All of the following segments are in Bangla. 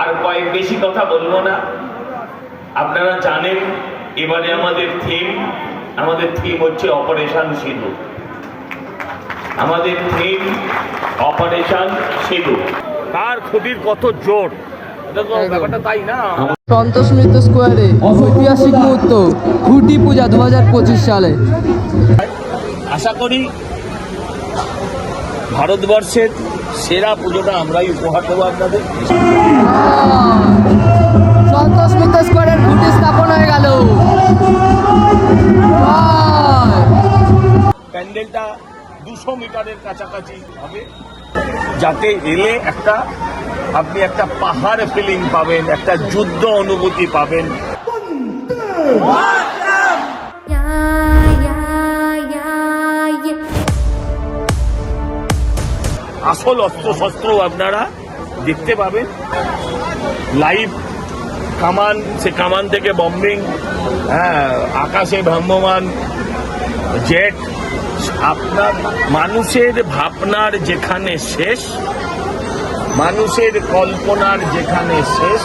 আর কয়েক বেশি কথা বলব না। আপনারা জানেন এবারে আমাদের থিম আমাদের থিম হচ্ছে অপারেশন সিঁদুর আমাদের থিম অপারেশন সিঁদুর কার খুদির কত জোর? এটা তো একদম। ব্যাপারটা তাই না? সন্তোষ নৃত্য স্কোয়ারে ঐতিহাসিক মুহূর্ত খুঁটি পূজা দু হাজার পঁচিশ সালে। আশা করি ভারতবর্ষের সেরা পুজোটা আমরাই উপহার দেবো আপনাদের। সন্তোষ স্থাপন হয়ে গেল। প্যান্ডেলটা দুশো মিটারের কাছাকাছি হবে। যাতে এলে একটা আপনি একটা পাহাড় ফিলিং পাবেন একটা যুদ্ধ অনুভূতি পাবেন। আসল অস্ত্র শস্ত্র আপনারা দেখতে পাবেন। লাইভ কামান, সে কামান থেকে বম্বিং হ্যাঁ আকাশে ভ্রাম্যমান জেট আপনার, মানুষের ভাবনার যেখানে শেষ, মানুষের কল্পনার যেখানে শেষ,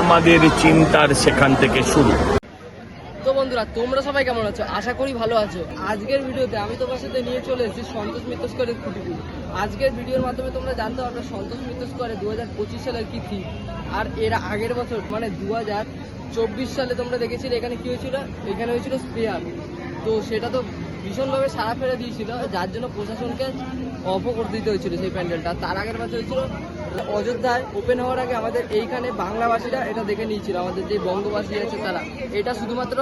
আমাদের চিন্তার সেখান থেকে শুরু। বন্ধুরা, তোমরা সবাই কেমন আছো? আশা করি ভালো আছো। আজকের ভিডিওতে আমি তোমার সাথে নিয়ে চলে এসেছি সন্তোষ মিত্র স্কোয়ারের খুঁটি পুজো আজকের ভিডিওর মাধ্যমে তোমরা জানতে পারবে সন্তোষ মিত্র দু হাজার পঁচিশ সালের কী থিম। আর এর আগের বছর মানে দু হাজার চব্বিশ সালে তোমরা দেখেছিলে, এখানে কী হয়েছিল? এখানে হয়েছিল স্প্রেয়ার তো সেটা তো ভীষণভাবে সারা ফেলে দিয়েছিল, যার জন্য প্রশাসনকে অফ করে দিতে হয়েছিল সেই প্যান্ডেলটা। তার আগের বছর হয়েছিল অযোধ্যায় ওপেন হওয়ার আগে আমাদের এইখানে বাংলাভাষীরা এটা দেখে নিয়েছিল, আমাদের যে বঙ্গবাসী আছে তারা। এটা শুধুমাত্র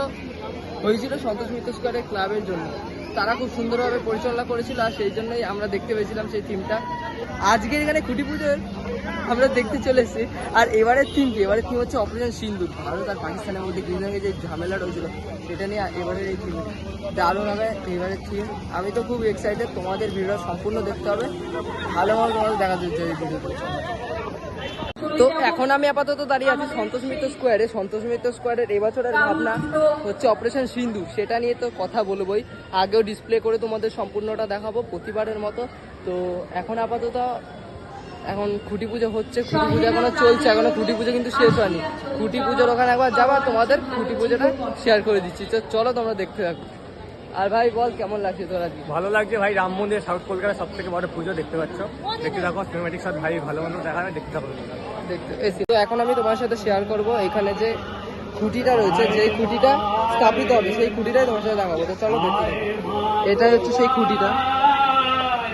হয়েছিল সন্তোষ মিত্র স্কোয়ারের ক্লাবের জন্য। তারা খুব সুন্দরভাবে পরিচালনা করেছিল আর সেই জন্যই আমরা দেখতে পেয়েছিলাম সেই থিমটা আজকের এখানে খুঁটি পুজোর আমরা দেখতে চলে এসেছি। আর এবারের থিম কি? এবারের থিম হচ্ছে অপারেশন সিন্দুর। ভারত আর পাকিস্তানের মধ্যে রঙের যে ঝামেলা রয়েছিল, সেটা নিয়ে এবারের এই থিম দারুণ হবে এবারের থিম আমি তো খুব এক্সাইটেড তোমাদের ভিডিও সম্পূর্ণ দেখতে হবে। ভালোভাবে তোমাদের দেখা যাচ্ছে এই ভিডিওতে তো এখন আমি আপাতত দাঁড়িয়ে আছি সন্তোষ মিত্র স্কোয়ারে। সন্তোষ মিত্র স্কোয়ারের এবছরের ভাবনা হচ্ছে অপারেশন সিন্ধু। সেটা নিয়ে তো কথা বলবোই। আগেও ডিসপ্লে করে তোমাদের সম্পূর্ণটা দেখাবো প্রতিবারের মতো। তো এখন আপাতত এখন খুঁটি পুজো হচ্ছে। খুঁটি পুজো এখনও চলছে এখনও খুঁটি পুজো কিন্তু শেষ হয়নি। খুঁটি পুজোর ওখানে একবার যাবা তোমাদের খুঁটি পুজোটা শেয়ার করে দিচ্ছি। তো চলো তোমরা দেখতে থাকো। আর ভাই বল কেমন লাগছে তোর আজকে? ভালো লাগছে ভাই রাম মন্দির সাউথ কলকাতার সব থেকে বড় পুজো দেখতে পাচ্ছ। দেখতে থাকো সিনেমাটিক সব ভাই ভালো মন্দ দেখা দেখতে থাকো। দেখতে তো এখন আমি তোমার সাথে শেয়ার করব এখানে যে খুঁটিটা রয়েছে যে খুঁটিটা স্থাপিত হবে সেই খুঁটিটাই তোমার সাথে দেখাবো। তো চলো দেখতে থাকো। এটা হচ্ছে সেই খুঁটিটা।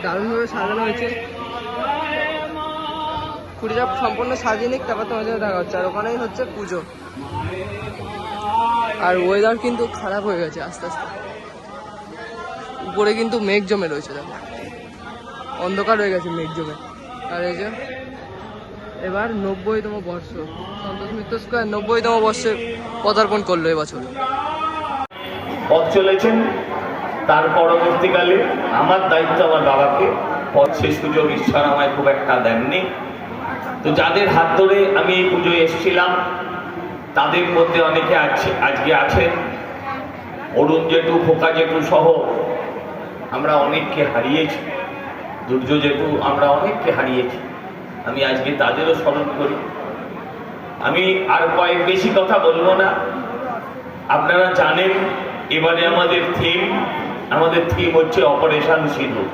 দারুণভাবে সাজানো হয়েছে। খুঁটিটা সম্পূর্ণ সাজিয়ে নিক তারপর তোমার সাথে দেখা হচ্ছে। আর ওখানেই হচ্ছে পুজো। আর ওয়েদার কিন্তু খারাপ হয়ে গেছে আস্তে আস্তে। উপরে কিন্তু মেঘ জমে রয়েছে, দেখো। অন্ধকার হয়ে গেছে মেঘ জমে। আর এই যে, এবার নব্বইতম বর্ষ। সন্তোষ মিত্র স্কোয়ার নব্বইতম বর্ষে পদার্পণ করল এবছর। পথ চলেছেন, তার পরবর্তীকালে আমার দায়িত্ব আমার বাবাকে, পথ সে সুযোগ ঈশ্বর আমায় খুব একটা দেননি। তো যাদের হাত ধরে আমি এই পুজোয় এসেছিলাম, তাদের মধ্যে অনেকে আছে, আজকে আছেন। অরুণ জেঠু ফোকা জেঠু সহ আমরা অনেককে হারিয়েছি। দুর্য জেঠু আমরা অনেককে হারিয়েছি। আমি আজকে তাদেরও স্মরণ করি। আমি আর কয়েক বেশি কথা বলব না। আপনারা জানেন, এবারে আমাদের থিম আমাদের থিম হচ্ছে অপারেশন সিঁদুর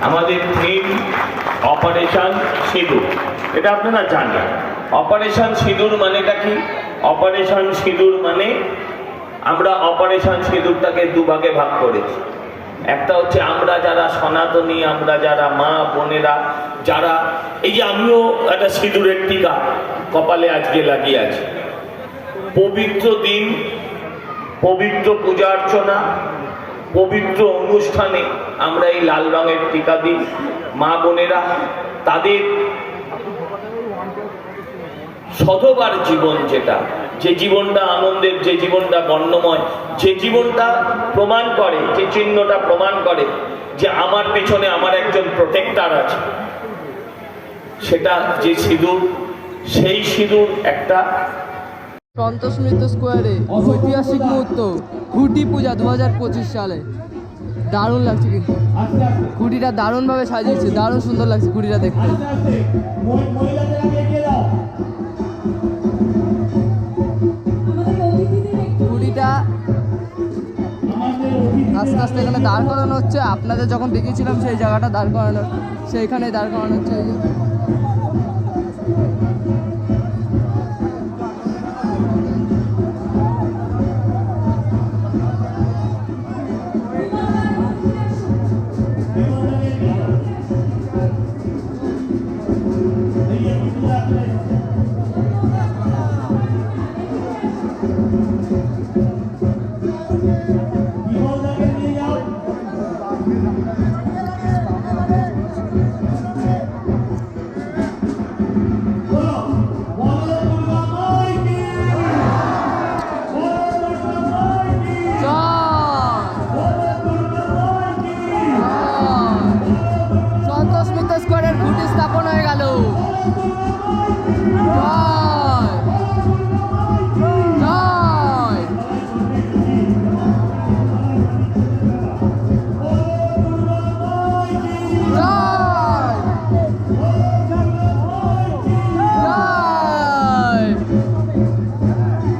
আমাদের থিম অপারেশন সিঁদুর এটা আপনারা জানেন। অপারেশন সিঁদুর মানেটা কি? অপারেশন সিঁদুর মানে আমরা অপারেশন সিঁদুরটাকে দুভাগে ভাগ করেছি। একটা হচ্ছে আমরা যারা সনাতনী, আমরা যারা মা, বোনেরা, যারা, এই যে আমিও একটা সিঁদুরের টিকা কপালে আজকে লাগিয়ে আছি। পবিত্র দিন, পবিত্র পূজা অর্চনা, পবিত্র অনুষ্ঠানে আমরা এই লাল রঙের টিকা দিই। মা, বোনেরা, তাদের শতবার জীবন যেটা যে জীবনটা আনন্দের, যে জীবনটা বর্ণময়, যে জীবনটা প্রমাণ করে, যে চিহ্নটা প্রমাণ করে যে আমার পেছনে আমার একজন প্রোটেক্টার আছে। সেটা যে সিঁদুর, সেই সিঁদুর একটা সন্তোষ স্কোয়ারে ঐতিহাসিক মুহূর্ত, খুঁটি পূজা দু হাজার পঁচিশ সালে। দারুণ লাগছে কিন্তু। খুঁটিটা দারুণভাবে সাজিয়েছে, দারুণ সুন্দর লাগছে খুঁটিটা দেখতে। দাঁড় করানো হচ্ছে। আপনাদের যখন দেখিয়েছিলাম সেই জায়গাটা দাঁড় করানো সেইখানে দাঁড় করানো হচ্ছে।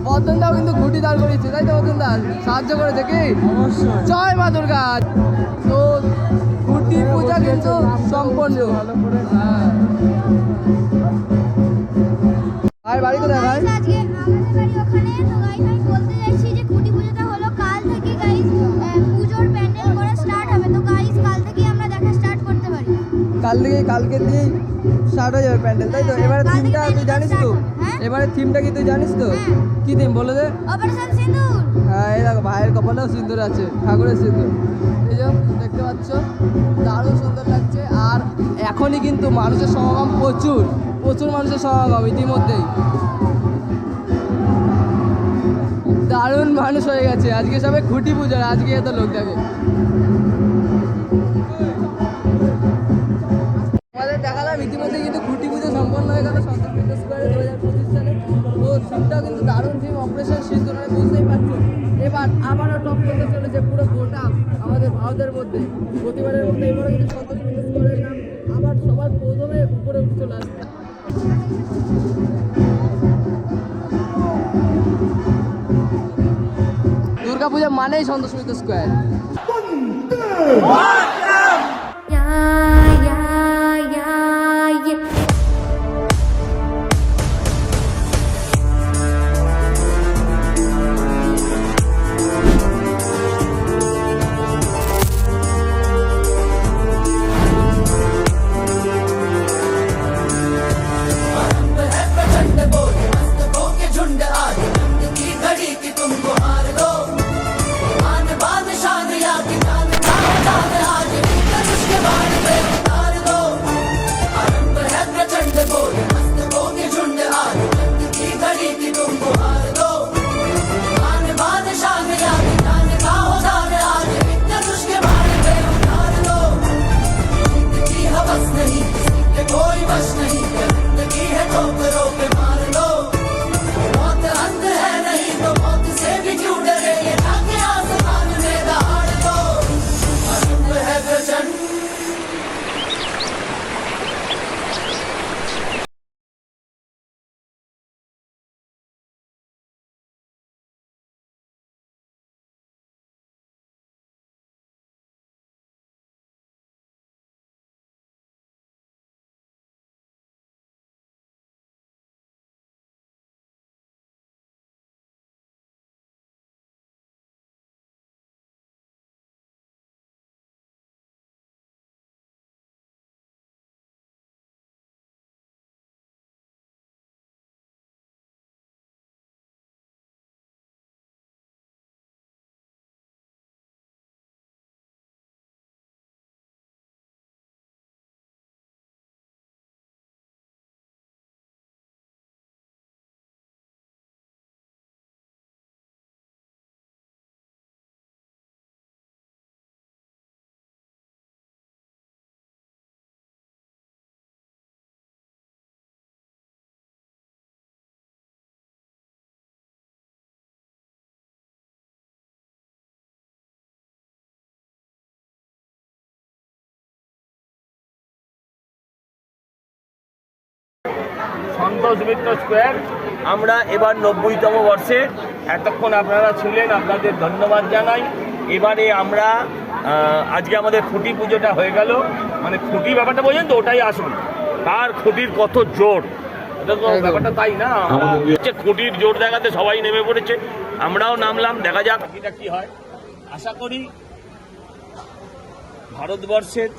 বদনদাও কিন্তু খুঁটি দাঁড় করিয়েছে তাই তো বদনদা সাহায্য করেছে কি? জয় মা দুর্গা। তো খুঁটি পূজা কিন্তু সম্পন্ন বাড়ি কোথায় ভাই? আজকে আমাদের বাড়ি ওখানে। তো গাইস আমি বলতে চাইছি যে খুঁটি পুজোটা হলো কাল থেকে গাইস পুজোর প্যান্ডেল করা স্টার্ট হবে। তো গাইস কাল থেকে আমরা দেখা স্টার্ট করতে পারি। কাল থেকে কালকে দিয়েই স্টার্ট হয়ে যাবে প্যান্ডেল তাই তো? এবারে থিমটা তুই জানিস তো? হ্যাঁ? এবারে থিমটা কি তুই জানিস তো? হ্যাঁ। কি থিম বলে দে। অপারেশন সিঁদুর। হ্যাঁ এই দেখো ভাইয়ের কপালেও সিঁদুর আছে ঠাকুরের সিঁদুর। এই যে দেখতে পাচ্ছ দারুণ সুন্দর এখনই কিন্তু মানুষের সমাগম প্রচুর প্রচুর মানুষের সমাগম ইতিমধ্যেই। দারুণ মানুষ হয়ে গেছে। আজকে সবাই খুঁটি পুজোর, আজকে এত লোক থাকে আমাদের দেখালাম ইতিমধ্যে কিন্তু খুঁটি পুজো সম্পন্ন হয়ে গেল সন্তোষ মিত্র স্কোয়ারে দু কিন্তু দারুণ থিম অপারেশন সিদ্ধ মানে বুঝতেই পারছ। এবার আবারও টপ করতে চলেছে পুরো গোটা আমাদের ভারতের মধ্যে। প্রতিবারের মধ্যে এবারও কিন্তু সন্তোষ দুর্গাপূজা মানেই সন্তোষ মিত্র স্কোয়ার। সন্তোষ মিত্র স্কোয়ার। আমরা এবার নব্বইতম বর্ষে। এতক্ষণ আপনারা ছিলেন আপনাদের ধন্যবাদ জানাই। এবারে আমরা আজকে আমাদের খুঁটি পুজোটা হয়ে গেল। মানে খুঁটি ব্যাপারটা বোঝেন তো ওটাই আসুন তার খুঁটির কত জোর? ব্যাপারটা তাই না? হচ্ছে খুঁটির জোর দেখাতে সবাই নেমে পড়েছে। আমরাও নামলাম দেখা যাক এটা কি হয়। আশা করি ভারতবর্ষের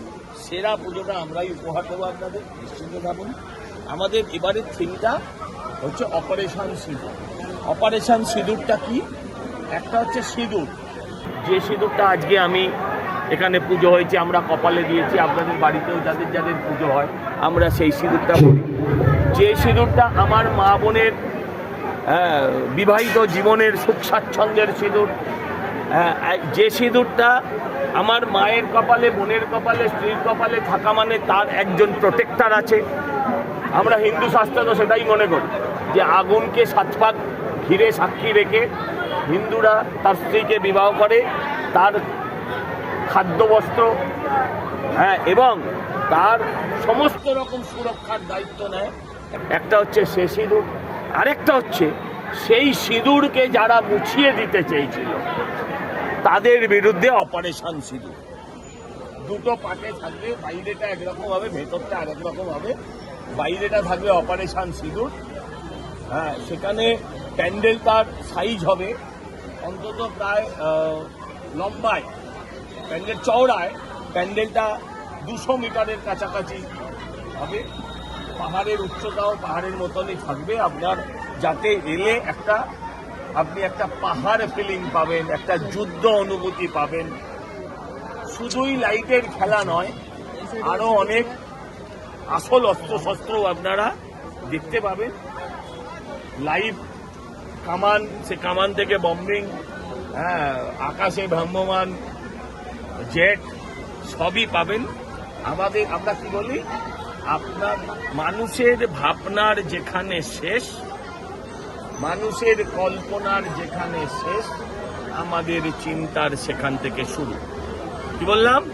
সেরা পুজোটা আমরাই উপহার দেবো আপনাদের। নিশ্চিন্ত থাকুন। আমাদের এবারের থিমটা হচ্ছে অপারেশন সিঁদুর। অপারেশন সিঁদুরটা কি? একটা হচ্ছে সিঁদুর। যে সিঁদুরটা আজকে আমি এখানে পুজো হয়েছে আমরা কপালে দিয়েছি আপনাদের বাড়িতেও যাদের যাদের পুজো হয় আমরা সেই সিঁদুরটা করি যে সিঁদুরটা আমার মা বোনের হ্যাঁ, বিবাহিত জীবনের সুখ স্বাচ্ছন্দ্যের সিঁদুর হ্যাঁ, যে সিঁদুরটা আমার মায়ের কপালে বোনের কপালে স্ত্রীর কপালে থাকা মানে তার একজন প্রোটেক্টার আছে। আমরা হিন্দু শাস্ত্রে তো সেটাই মনে করি যে আগুনকে সাত পাক ঘিরে সাক্ষী রেখে হিন্দুরা তার স্ত্রীকে বিবাহ করে, তার খাদ্য বস্ত্র হ্যাঁ এবং তার সমস্ত রকম সুরক্ষার দায়িত্ব নেয়। একটা হচ্ছে সে সিঁদুর, আরেকটা হচ্ছে সেই সিঁদুরকে যারা মুছিয়ে দিতে চেয়েছিল, তাদের বিরুদ্ধে অপারেশন সিঁদুর। দুটো পাটে থাকবে, বাইরেটা একরকম হবে, ভেতরটা আরেক রকম হবে। বাইরেটা থাকবে অপারেশান সিঁদুর হ্যাঁ সেখানে প্যান্ডেল তার সাইজ হবে। অন্তত প্রায় লম্বায়, প্যান্ডেল চওড়ায়, প্যান্ডেলটা দুশো মিটারের কাছাকাছি হবে। পাহাড়ের উচ্চতাও পাহাড়ের মতনই থাকবে। আপনার যাতে এলে একটা, আপনি একটা পাহাড় ফিলিং পাবেন, একটা যুদ্ধ অনুভূতি পাবেন। শুধুই লাইটের খেলা নয়, আরও অনেক আসল অস্ত্র শস্ত্র আপনারা দেখতে পাবেন। লাইভ কামান, সে কামান থেকে বম্বিং হ্যাঁ আকাশে ভ্রাম্যমান জেট সবই পাবেন। আমাদের, আমরা কি বলি? আপনার, মানুষের ভাবনার যেখানে শেষ, মানুষের কল্পনার যেখানে শেষ, আমাদের চিন্তার সেখান থেকে শুরু। কি বললাম?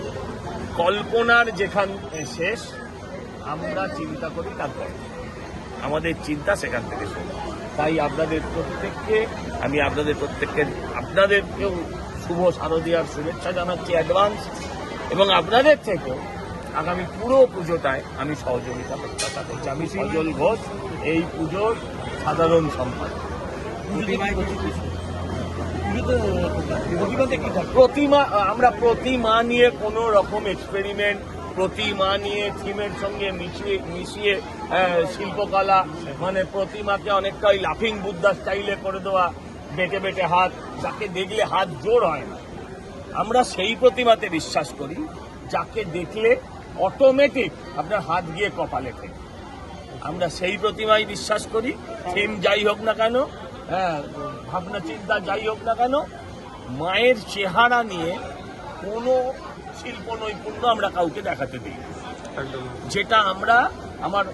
কল্পনার যেখানে শেষ আমরা চিন্তা করি তারপর। আমাদের চিন্তা সেখান থেকে শুরু। তাই আপনাদের প্রত্যেককে আমি আপনাদের প্রত্যেককে আপনাদেরকেও শুভ শারদীয়ার শুভেচ্ছা জানাচ্ছি অ্যাডভান্স এবং আপনাদের থেকেও আগামী পুরো পুজোটায় আমি সহযোগিতা প্রত্যাশা করছি আমি সজল ঘোষ এই পুজোর সাধারণ সম্পাদক। প্রতিমা, আমরা প্রতিমা নিয়ে কোনো রকম এক্সপেরিমেন্ট প্রতিমা নিয়ে থিমের সঙ্গে মিশিয়ে মিশিয়ে শিল্পকলা মানে প্রতিমাকে অনেকটা ওই লাফিং বুদ্ধা স্টাইলে করে দেওয়া, বেটে বেটে হাত, যাকে দেখলে হাত জোর হয় না। আমরা সেই প্রতিমাতে বিশ্বাস করি, যাকে দেখলে অটোমেটিক আপনার হাত গিয়ে কপালে থেকে আমরা সেই প্রতিমায় বিশ্বাস করি থিম যাই হোক না কেন হ্যাঁ ভাবনা চিন্তা যাই হোক না কেন মায়ের চেহারা নিয়ে কোনো শিল্প নৈপুণ্য আমরা কাউকে দেখাতে দিই যেটা আমরা আমার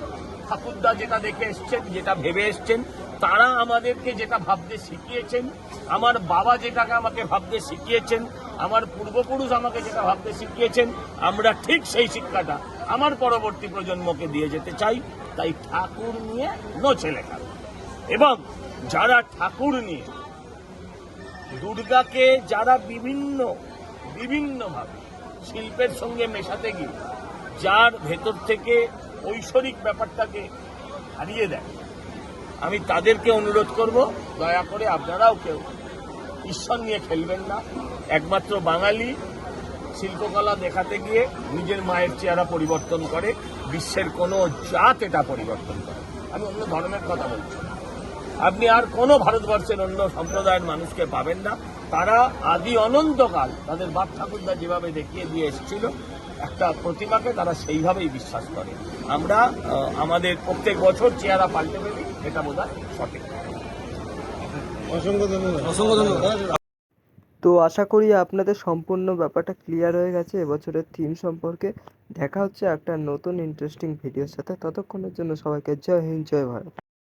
ঠাকুরদা যেটা দেখে এসছেন যেটা ভেবে এসছেন তারা আমাদেরকে যেটা ভাবতে শিখিয়েছেন আমার বাবা যেটাকে আমাকে ভাবতে শিখিয়েছেন আমার পূর্বপুরুষ আমাকে যেটা ভাবতে শিখিয়েছেন আমরা ঠিক সেই শিক্ষাটা আমার পরবর্তী প্রজন্মকে দিয়ে যেতে চাই তাই ঠাকুর নিয়ে নো ছেলে খেলা এবং যারা ঠাকুর নিয়ে, দুর্গাকে যারা বিভিন্ন, বিভিন্নভাবে শিল্পের সঙ্গে মেশাতে গিয়ে যার ভেতর থেকে ঐশ্বরিক ব্যাপারটাকে হারিয়ে দেয়, আমি তাদেরকে অনুরোধ করব, দয়া করে আপনারাও কেউ ঈশ্বর নিয়ে খেলবেন না একমাত্র বাঙালি শিল্পকলা দেখাতে গিয়ে নিজের মায়ের চেহারা পরিবর্তন করে, বিশ্বের কোনো জাত এটা পরিবর্তন করে আমি অন্য ধর্মের কথা বলছি। আপনি আর কোনো ভারতবর্ষের অন্য সম্প্রদায়ের মানুষকে পাবেন না। তারা আদি অনন্তকাল তাদের বাপ ঠাকুরদা যেভাবে দেখিয়ে দিয়ে এসেছিল একটা প্রতিমাকে তারা সেইভাবেই বিশ্বাস করে। আমরা আহ, আমাদের প্রত্যেক বছর চেহারা পাল্টে ফেলি এটা বোধ হয় সঠিক তো আশা করি আপনাদের সম্পূর্ণ ব্যাপারটা ক্লিয়ার হয়ে গেছে। এবছরের থিম সম্পর্কে দেখা হচ্ছে একটা নতুন ইন্টারেস্টিং ভিডিওর সাথে। ততক্ষণের জন্য সবাইকে জয় হিন্দ জয় ভারত।